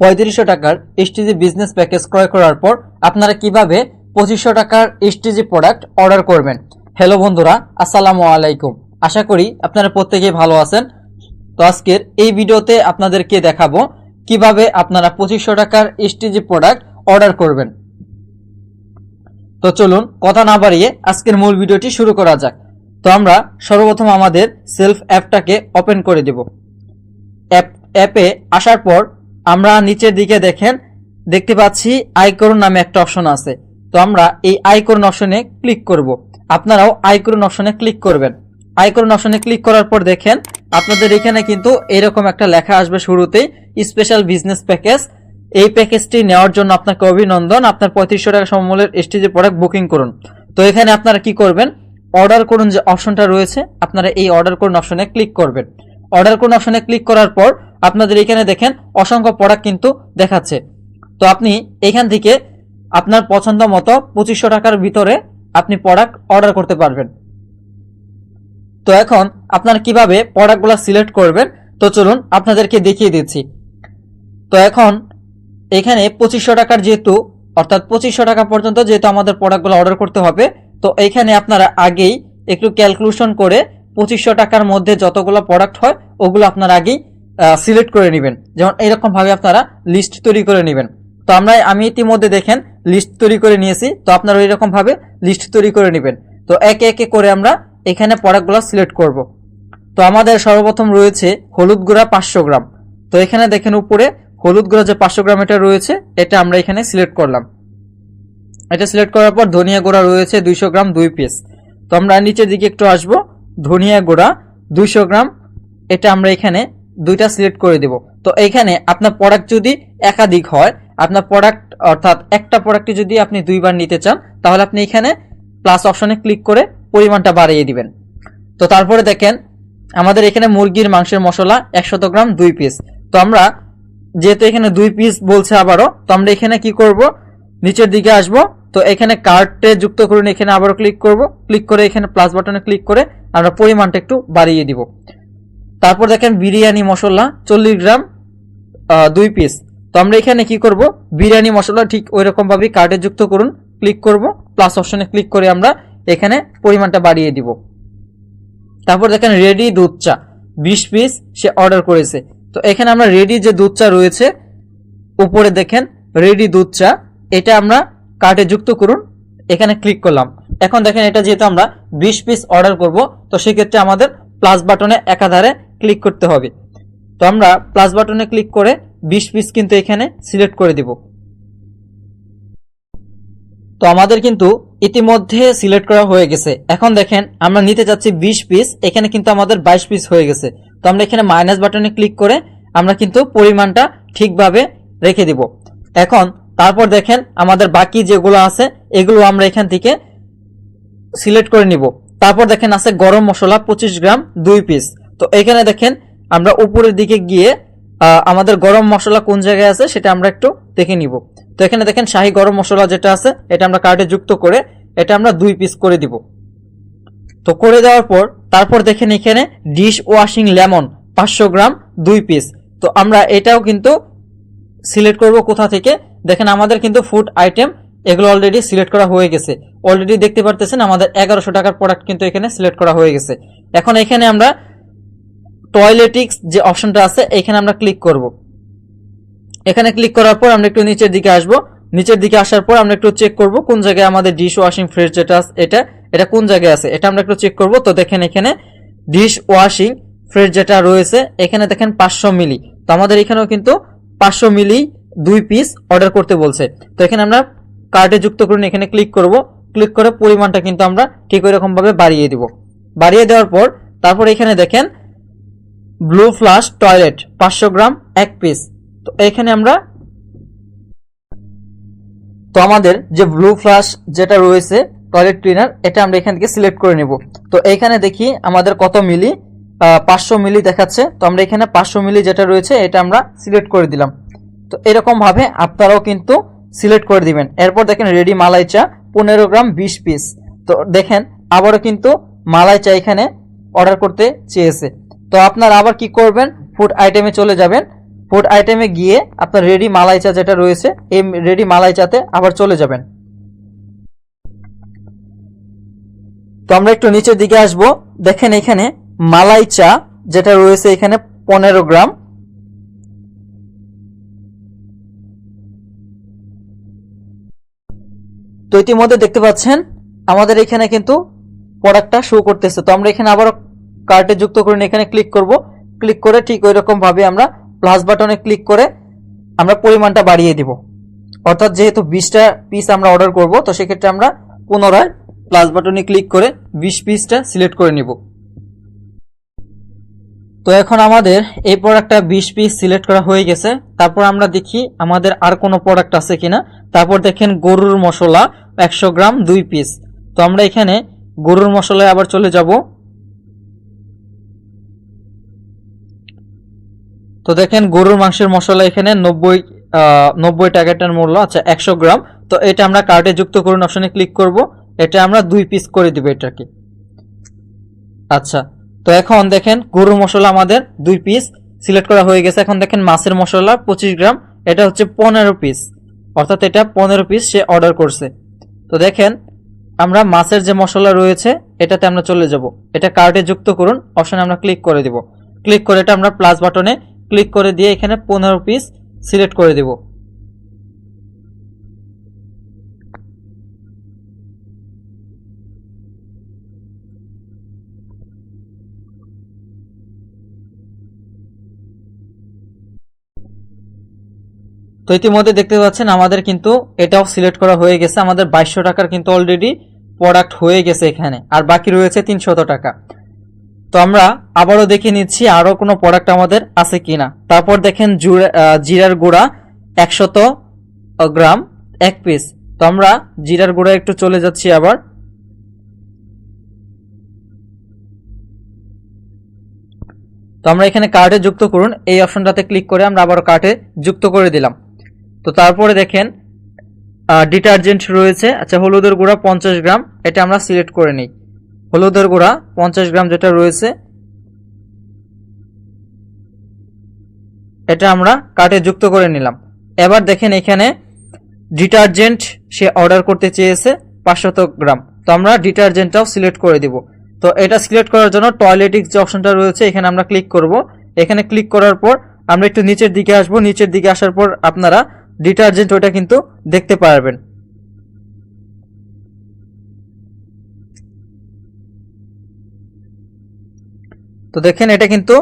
পঁয়ত্রিশশো টাকার STG business package ক্রয় করার পর আপনারা কীভাবে পঁচিশশো টাকার এসটিজি প্রোডাক্ট অর্ডার করবেন? হ্যালো বন্ধুরা, আসসালামু আলাইকুম। আশা করি আপনারা প্রত্যেকেই ভালো আছেন। তো আজকের এই ভিডিওতে আপনাদেরকে দেখাবো কীভাবে আপনারা পঁচিশশো টাকার এসটিজি প্রোডাক্ট অর্ডার করবেন। তো চলুন কথা না বাড়িয়ে আজকের মূল ভিডিওটি শুরু করা যাক। তো আমরা সর্বপ্রথম আমাদের সেলফ অ্যাপটাকে ওপেন করে দেব। অ্যাপ অ্যাপে আসার পর আমরা নিচের দিকে দেখেন, দেখতে পাচ্ছি আইকরণ নামে একটা অপশন আছে। তো আমরা এই আইকরণ অপশনে ক্লিক করব। আপনারাও আইকরণ অপশনে ক্লিক করবেন। আইকরণ অপশনে ক্লিক করার পর দেখেন, আপনাদের এখানে কিন্তু এরকম একটা লেখা আসবে শুরুতেই স্পেশাল বিজনেস প্যাকেজ এই প্যাকেজটি নেওয়ার জন্য আপনাকে অভিনন্দন। আপনার পঁয়ত্রিশশো টাকা সমমূল্যের এসটিজি প্রোডাক্ট বুকিং করুন। তো এখানে আপনারা কি করবেন? অর্ডার করুন যে অপশনটা রয়েছে, আপনারা এই অর্ডার করুন অপশনে ক্লিক করবেন। অর্ডার করুন অপশনে ক্লিক করার পর আপনাদের এখানে দেখেন অসংখ্য প্রোডাক্ট কিন্তু দেখাচ্ছে। তো আপনি এখান থেকে আপনার পছন্দ মতো পঁচিশশো টাকার ভিতরে আপনি প্রোডাক্ট অর্ডার করতে পারবেন। তো এখন আপনারা কীভাবে প্রোডাক্টগুলো সিলেক্ট করবেন? তো চলুন আপনাদেরকে দেখিয়ে দিচ্ছি। তো এখন এখানে পঁচিশশো টাকার যেহেতু, অর্থাৎ পঁচিশশো টাকা পর্যন্ত যেহেতু আমাদের প্রোডাক্টগুলো অর্ডার করতে হবে, তো এইখানে আপনারা আগেই একটু ক্যালকুলেশন করে পঁচিশশো টাকার মধ্যে যতগুলো প্রোডাক্ট হয়, ওগুলো আপনারা আগেই সিলেক্ট করে নেবেন। যেমন এরকম ভাবে আপনারা লিস্ট তৈরি করে নেবেন। তো আমরা, আমি ইতিমধ্যে দেখেন লিস্ট তৈরি করে নিয়েছি। তো আপনারা এরকম ভাবে লিস্ট তৈরি করে নেবেন। তো একে একে করে আমরা এখানে প্রোডাক্টগুলো সিলেক্ট করব। তো আমাদের সর্বপ্রথম রয়েছে হলুদ গুঁড়া পাঁচশো গ্রাম। তো এখানে দেখেন উপরে, হলুদ গুঁড়া যে পাঁচশো গ্রাম এটা রয়েছে, এটা আমরা এখানে সিলেক্ট করলাম। এটা সিলেক্ট করার পর ধনিয়া গুঁড়া রয়েছে দুইশো গ্রাম, দুই পিস তো আমরা নিচের দিকে একটু আসব। ধনিয়া গুঁড়া দুইশো গ্রাম, এটা আমরা এখানে দুইটা সিলেক্ট করে দেব। তো এখানে আপনার প্রোডাক্ট যদি একাধিক হয়, আপনার প্রোডাক্ট অর্থাৎ একটা প্রোডাক্টে যদি আপনি দুইবার নিতে চান, তাহলে আপনি এখানে প্লাস অপশনে ক্লিক করে পরিমাণটা বাড়িয়ে দিবেন। তো তারপরে দেখেন, আমাদের এখানে মুরগির মাংসের মশলা একশত গ্রাম দুই পিস তো আমরা যেহেতু এখানে দুই পিস বলছে আবারও, তো আমরা এখানে কি করব? নিচের দিকে আসব। তো এখানে কার্ডে যুক্ত করুন, এখানে আবারও ক্লিক করব। ক্লিক করে এখানে প্লাস বাটনে ক্লিক করে আমরা পরিমাণটা একটু বাড়িয়ে দিব। তারপর দেখেন বিরিয়ানি মশলা, চল্লিশ গ্রাম দুই পিস তো আমরা এখানে কি করব? বিরিয়ানি মশলা ঠিক ওই রকম ভাবে কার্টে যুক্ত করুন ক্লিক করব প্লাস অপশনে ক্লিক করে আমরা এখানে পরিমাণটা বাড়িয়ে দিব। তারপর দেখেন রেডি দুধ চা, বিশ পিস সে অর্ডার করেছে। তো এখানে আমরা রেডি যে দুধ চা রয়েছে, উপরে দেখেন রেডি দুধ চা, এটা আমরা কার্টে যুক্ত করুন, এখানে ক্লিক করলাম। এখন দেখেন এটা যেহেতু আমরা বিশ পিস অর্ডার করব, তো সেক্ষেত্রে আমাদের প্লাস বাটনে একাধারে ক্লিক করতে হবে। তো আমরা প্লাস বাটনে ক্লিক করে বিশ পিস কিন্তু এখানে সিলেক্ট করে দিব। তো আমাদের কিন্তু ইতিমধ্যে সিলেক্ট করা হয়ে গেছে। এখন দেখেন আমরা নিতে চাচ্ছি বিশ পিস এখানে কিন্তু আমাদের বাইশ পিস হয়ে গেছে। তো আমরা এখানে মাইনাস বাটনে ক্লিক করে আমরা কিন্তু পরিমাণটা ঠিকভাবে রেখে দিব। এখন তারপর দেখেন আমাদের বাকি যেগুলো আছে, এগুলো আমরা এখান থেকে সিলেক্ট করে নিব। তারপর দেখেন আছে গরম মশলা পঁচিশ গ্রাম দুই পিস তো এখানে দেখেন, আমরা উপরের দিকে গিয়ে আমাদের গরম মশলা কোন জায়গায় আছে সেটা আমরা একটু দেখে নিব। তো এখানে দেখেন, শাহি গরম মশলা যেটা আছে, এটা আমরা কার্টে যুক্ত করে, এটা আমরা দুই পিস করে দিব। তো করে দেওয়ার পর, তারপর দেখেন এখানে ডিশ ওয়াশিং লেমন পাঁচশো গ্রাম, দুই পিস তো আমরা এটাও কিন্তু সিলেক্ট করব কোথা থেকে? দেখেন, আমাদের কিন্তু ফুড আইটেম এগুলো অলরেডি সিলেক্ট করা হয়ে গেছে। অলরেডি দেখতে পারতেছেন, আমাদের এগারোশো টাকার প্রোডাক্ট কিন্তু এখানে সিলেক্ট করা হয়ে গেছে। এখন এখানে আমরা টয়লেটিক্স যে অপশনটা আছে, এখানে আমরা ক্লিক করব। এখানে ক্লিক করার পর আমরা একটু নিচের দিকে আসব। নিচের দিকে আসার পর আমরা একটু চেক করব কোন জায়গায় আমাদের ডিশ ওয়াশিং ফ্রেশ যেটা এটা এটা কোন জায়গায় আছে, এটা আমরা একটু চেক করব। তো দেখেন এখানে ডিশ ওয়াশিং ফ্রেশ যেটা রয়েছে, এখানে দেখেন পাঁচশো মিলি। তো আমাদের এখানেও কিন্তু পাঁচশো মিলি দুই পিস অর্ডার করতে বলছে। তো এখানে আমরা কার্টে যুক্ত করুন, এখানে ক্লিক করব। ক্লিক করে পরিমাণটা কিন্তু আমরা ঠিক ওই রকম ভাবে বাড়িয়ে দিব। বাড়িয়ে দেওয়ার পর, তারপর এখানে দেখেন ব্লু ফ্লাশ টয়লেট, পাঁচশো গ্রাম, এক পিস তো এখানে আমরা তো আমাদের যে ব্লু ফ্লাশ যেটা রয়েছে, টয়লেট ক্লিনার, এটা আমরা এখান থেকে সিলেক্ট করে নেব। তো এখানে দেখি আমাদের কত মিলি পাঁচশো মিলি দেখাচ্ছে। তো আমরা এখানে পাঁচশো মিলি যেটা রয়েছে, এটা আমরা সিলেক্ট করে দিলাম। তো এরকম ভাবে আপনারাও কিন্তু সিলেক্ট করে দিবেন। এরপর দেখেন রেডি মালাই চা, পনেরো গ্রাম, বিশ পিস তো দেখেন, আবারও কিন্তু মালাই চা এখানে অর্ডার করতে চেয়েছে। তো আপনারা আবার কি করবেন? ফুড আইটেমে চলে যাবেন। ফুড আইটেমে গিয়ে আপনার রেডি মালাই চা যেটা রয়েছে, এই রেডি মালাই চাতে আবার চলে যাবেন। তো আমরা একটু নিচের দিকে আসব। দেখেন এখানে মালাই চা যেটা রয়েছে এখানে পনেরো গ্রাম। তো ইতিমধ্যে দেখতে পাচ্ছেন, আমাদের এখানে কিন্তু প্রোডাক্টটা শো করতেছে। তো আমরা এখানে আবার কার্টে যুক্ত করে এখানে ক্লিক করব। ক্লিক করে ঠিক ওই রকম ভাবে আমরা প্লাস বাটনে ক্লিক করে আমরা পরিমাণটা বাড়িয়ে দিব। অর্থাৎ যেহেতু বিশটা পিস আমরা অর্ডার করব, তো সেক্ষেত্রে আমরা পুনরায় প্লাস বাটনে ক্লিক করে বিশ পিসটা সিলেক্ট করে নিব। তো এখন আমাদের এই প্রোডাক্টটা বিশ পিস সিলেক্ট করা হয়ে গেছে। তারপর আমরা দেখি আমাদের আর কোনো প্রোডাক্ট আছে কিনা। তারপর দেখেন গরুর মশলা একশো গ্রাম দুই পিস তো আমরা এখানে গরুর মশলায় আবার চলে যাব। তো দেখেন গরুর মাংসের মশলা এখানে নব্বই নব্বই টাকাটার মূল্য আচ্ছা একশো গ্রাম। তো এটা আমরা কার্টে যুক্ত করুন, অপশনে ক্লিক করব। এটা আমরা দুই পিস করে দিব এটাকে। আচ্ছা তো এখন দেখেন গরুর মশলা আমাদের দুই পিস সিলেক্ট করা হয়ে গেছে। এখন দেখেন মাছের মশলা পঁচিশ গ্রাম, এটা হচ্ছে পনেরো পিস অর্থাৎ এটা পনেরো পিস সে অর্ডার করছে। তো দেখেন আমরা মাছের যে মশলা রয়েছে, এটাতে আমরা চলে যাব। এটা কার্টে যুক্ত করুন, অপশনে আমরা ক্লিক করে দিব। ক্লিক করে এটা আমরা প্লাস বাটনে ক্লিক করে দিয়ে এখানে পনেরো পিস সিলেক্ট করে দেব। তো ইতিমধ্যে দেখতে পাচ্ছেন আমাদের কিন্তু এটাও সিলেক্ট করা হয়ে গেছে। আমাদের বাইশশো টাকার কিন্তু অলরেডি প্রোডাক্ট হয়ে গেছে এখানে। আর বাকি রয়েছে তিনশত টাকা। তো আমরা আবারও দেখে নিচ্ছি আরও কোনো প্রোডাক্ট আমাদের আছে কিনা। তারপর দেখেন জিরার গুঁড়া একশত গ্রাম এক পিস তো আমরা জিরার গুঁড়া একটু চলে যাচ্ছি আবার। তো আমরা এখানে কার্ডে যুক্ত করুন। এই অপশনটাতে ক্লিক করে আমরা আবার কার্ডে যুক্ত করে দিলাম। তো তারপরে দেখেন ডিটারজেন্ট রয়েছে। আচ্ছা হলুদের গুঁড়া পঞ্চাশ গ্রাম। এটা আমরা সিলেক্ট করে নিই। হলুদের গুঁড়া, পঞ্চাশ গ্রাম যেটা রয়েছে। এটা আমরা কাটে যুক্ত করে নিলাম। এবার দেখেন এখানে ডিটারজেন্ট সে অর্ডার করতে চেয়েছে পাঁচশত গ্রাম। তো আমরা ডিটারজেন্টটাও সিলেক্ট করে দিব। তো এটা সিলেক্ট করার জন্য টয়লেটিক যে অপশনটা রয়েছে, এখানে আমরা ক্লিক করব। এখানে ক্লিক করার পর আমরা একটু নিচের দিকে আসব। নিচের দিকে আসার পর আপনারা ডিটারজেন্ট ওটা কিন্তু দেখতে পারবেন। তো দেখেন এটা কিন্তু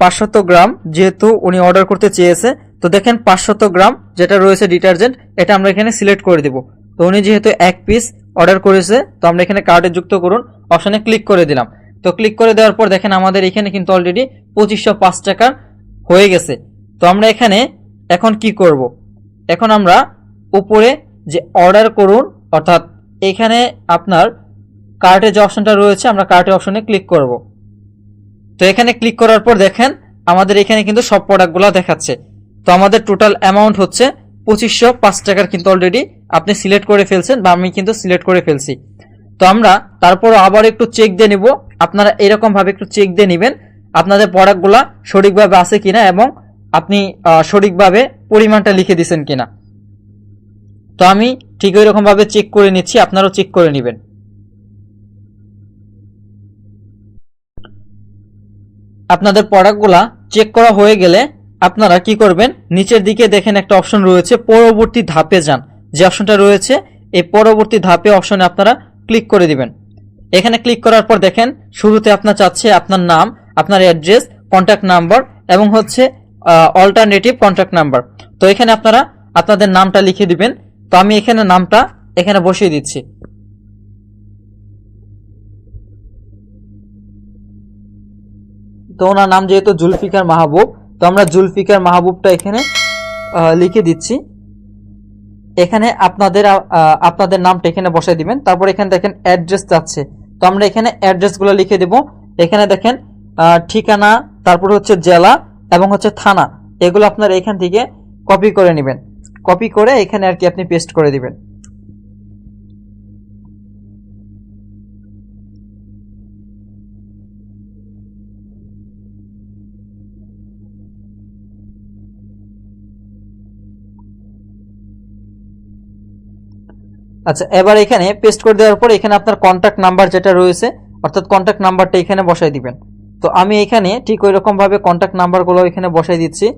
পাঁচশত গ্রাম যেহেতু উনি অর্ডার করতে চেয়েছে, তো দেখেন পাঁচশত গ্রাম যেটা রয়েছে ডিটারজেন্ট এটা আমরা এখানে সিলেক্ট করে দিব। তো উনি যেহেতু এক পিস অর্ডার করেছে, তো আমরা এখানে কার্ডে যুক্ত করুন অপশানে ক্লিক করে দিলাম। তো ক্লিক করে দেওয়ার পর দেখেন আমাদের এখানে কিন্তু অলরেডি পঁচিশশো পাঁচ টাকা হয়ে গেছে। তো আমরা এখানে এখন কি করব। এখন আমরা উপরে যে অর্ডার করুন, অর্থাৎ এখানে আপনার কার্টে যে অপশনটা রয়েছে, আমরা কার্টে অপশনে ক্লিক করব। তো এখানে ক্লিক করার পর দেখেন আমাদের এখানে কিন্তু সব প্রোডাক্টগুলো দেখাচ্ছে। তো আমাদের টোটাল অ্যামাউন্ট হচ্ছে পঁচিশশো পাঁচ টাকার কিন্তু অলরেডি আপনি সিলেক্ট করে ফেলছেন বা আমি কিন্তু সিলেক্ট করে ফেলছি। তো আমরা তারপর আবার একটু চেক দিয়ে নিব, আপনারা এরকমভাবে একটু চেক দিয়ে নেবেন আপনাদের প্রোডাক্টগুলা সঠিকভাবে আছে কিনা এবং আপনি সঠিকভাবে পরিমাণটা লিখে দিচ্ছেন কিনা। তো আমি ঠিক ওই রকমভাবে চেক করে নিচ্ছি, আপনারাও চেক করে নেবেন। আপনাদের প্রোডাক্টগুলা চেক করা হয়ে গেলে আপনারা কি করবেন? নিচের দিকে দেখেন একটা অপশন রয়েছে, পরবর্তী ধাপে যান। যে অপশনটা রয়েছে, এই পরবর্তী ধাপে অপশনে আপনারা ক্লিক করে দিবেন। এখানে ক্লিক করার পর দেখেন, শুরুতে আপনার চাচ্ছে আপনার নাম, আপনার অ্যাড্রেস কন্ট্যাক্ট নাম্বার এবং হচ্ছে অল্টারনেটিভ কন্ট্যাক্ট নাম্বার তো এখানে আপনারা আপনাদের নামটা লিখে দিবেন। তো আমি এখানে নামটা এখানে বসিয়ে দিচ্ছি। তো ওনার নাম যেহেতু জুলফিকার মাহবুব, তো আমরা জুলফিকার মাহবুবটা এখানে লিখে দিচ্ছি। এখানে আপনাদের আপনাদের নামটা এখানে বসাই দিবেন। তারপর এখানে দেখেন অ্যাড্রেস যাচ্ছে। তো আমরা এখানে অ্যাড্রেসগুলো লিখে দেব। এখানে দেখেন ঠিকানা, তারপর হচ্ছে জেলা এবং হচ্ছে থানা। এগুলো আপনার এখান থেকে কপি করে নেবেন। কপি করে এখানে আর কি আপনি পেস্ট করে দিবেন। আচ্ছা এবার এখানে পেস্ট করে দেওয়ার পর এখানে আপনার কন্ট্যাক্ট নাম্বার যেটা রয়েছে, অর্থাৎ কন্ট্যাক্ট নাম্বারটা এখানে বসাই দিবেন। তো আমি এখানে ঠিক ওই রকম ভাবে কন্ট্যাক্ট নাম্বারগুলো এখানে বসাই দিচ্ছি।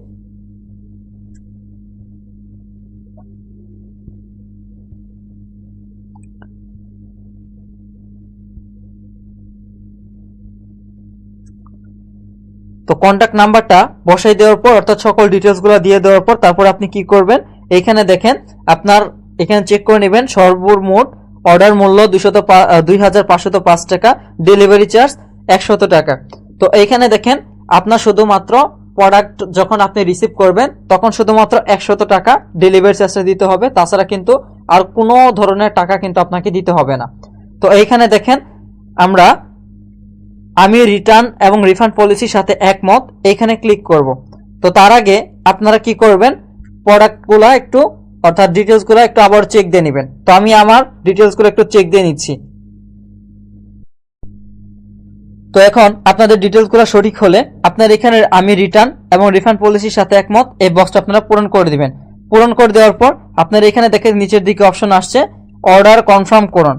তো কন্ট্যাক্ট নাম্বারটা বসাই দেওয়ার পর, অর্থাৎ সকল ডিটেলসগুলো দিয়ে দেওয়ার পর, তারপর আপনি কি করবেন? এখানে দেখেন, আপনার এখানে চেক করে নেবেন, সর্বমোট অর্ডার মূল্য দুশত দুই হাজার পাঁচশত পাঁচ টাকা ডেলিভারি চার্জ একশত টাকা। তো এখানে দেখেন, আপনার শুধুমাত্র প্রোডাক্ট যখন আপনি রিসিভ করবেন, তখন শুধুমাত্র একশত টাকা ডেলিভারি চার্জটা দিতে হবে। তাছাড়া কিন্তু আর কোনো ধরনের টাকা কিন্তু আপনাকে দিতে হবে না। তো এইখানে দেখেন, আমরা আমি রিটার্ন এবং রিফান্ড পলিসির সাথে একমত। এখানে ক্লিক করব। তো তার আগে আপনারা কি করবেন প্রোডাক্টগুলো একটু অর্থাৎ ডিটেলসগুলো একটু আবার চেক দিয়ে নেবেন। তো আমি আমার ডিটেলসগুলো একটু চেক দিয়ে নিচ্ছি। তো এখন আপনাদের ডিটেলসগুলো সঠিক হলে আপনার এখানে আমি রিটার্ন এবং রিফান্ড পলিসির সাথে একমত, এই বক্সটা আপনারা পূরণ করে দিবেন। পূরণ করে দেওয়ার পর আপনার এখানে দেখেন নিচের দিকে অপশন আসছে অর্ডার কনফার্ম করুন।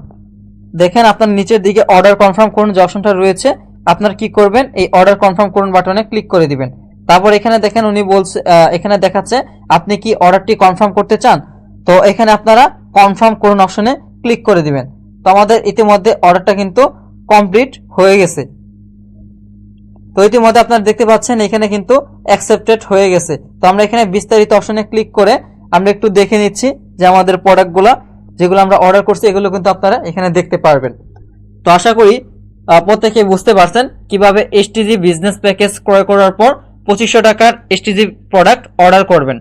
দেখেন আপনার নিচের দিকে অর্ডার কনফার্ম করুন যে অপশনটা রয়েছে, আপনার কি করবেন? এই অর্ডার কনফার্ম করুন বাটনে ক্লিক করে দিবেন। তারপর এখানে দেখেন উনি বলছে এখানে দেখাচ্ছে, আপনি কি অর্ডারটি কনফার্ম করতে চান? তো এখানে আপনারা কনফার্ম করুন অপশনে ক্লিক করে দিবেন। তো আমাদের ইতিমধ্যে অর্ডারটা কিন্তু কমপ্লিট হয়ে গেছে। তো ইতিমধ্যে আপনারা দেখতে পাচ্ছেন, এখানে কিন্তু অ্যাকসেপ্টেড হয়ে গেছে। তো আমরা এখানে বিস্তারিত অপশনে ক্লিক করে আমরা একটু দেখে নিচ্ছি যে আমাদের প্রোডাক্টগুলো যেগুলো আমরা অর্ডার করছি, এগুলো কিন্তু আপনারা এখানে দেখতে পারবেন। তো আশা করি প্রত্যেকে বুঝতে পারছেন কীভাবে এসটিজি বিজনেস প্যাকেজ ক্রয় করার পর পঁচিশশো টাকার এসটিজি প্রোডাক্ট অর্ডার করবেন।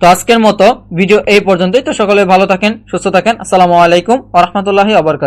তো আজকের মতো ভিডিও এই পর্যন্তই। তো সকলে ভালো থাকেন, সুস্থ থাকেন। আসসালামু আলাইকুম আ রহমতুল্লাহি আবরকাত